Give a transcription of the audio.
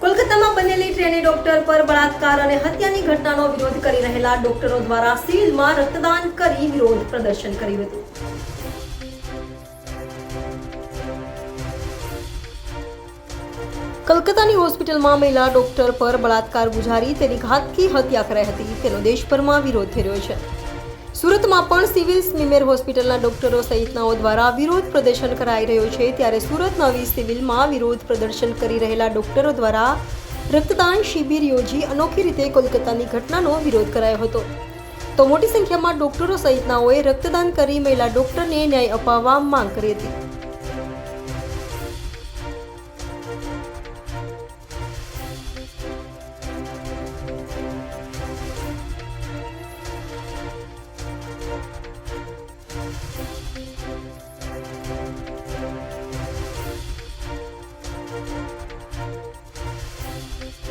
કોલકાતામાં બનેલી trainee doctor પર બળાત્કાર અને હત્યાની ઘટનાનો વિરોધ કરી રહેલા ડોક્ટરો દ્વારા સિવિલમાં રક્તદાન કરી વિરોધ પ્રદર્શન કર્યું હતું. કલકત્તાની હોસ્પિટલમાં મહિલા ડોક્ટર પર બળાત્કાર ગુજારી તેની ઘાતકી હત્યા કરાઈ હતી. તેનો દેશભરમાં વિરોધ થઈ રહ્યો છે. સુરતમાં પણ સિવિલ સ્મીમેર હોસ્પિટલના ડોક્ટરો સહિતનાઓ દ્વારા વિરોધ પ્રદર્શન કરાઈ રહ્યો છે. ત્યારે સુરત નવી સિવિલમાં વિરોધ પ્રદર્શન કરી રહેલા ડોક્ટરો દ્વારા રક્તદાન શિબિર યોજી અનોખી રીતે કોલકાતાની ઘટનાનો વિરોધ કરાયો હતો. તો મોટી સંખ્યામાં ડોક્ટરો સહિતનાઓએ રક્તદાન કરી મહિલા ડોક્ટરને ન્યાય અપાવવા માંગ કરી હતી. Música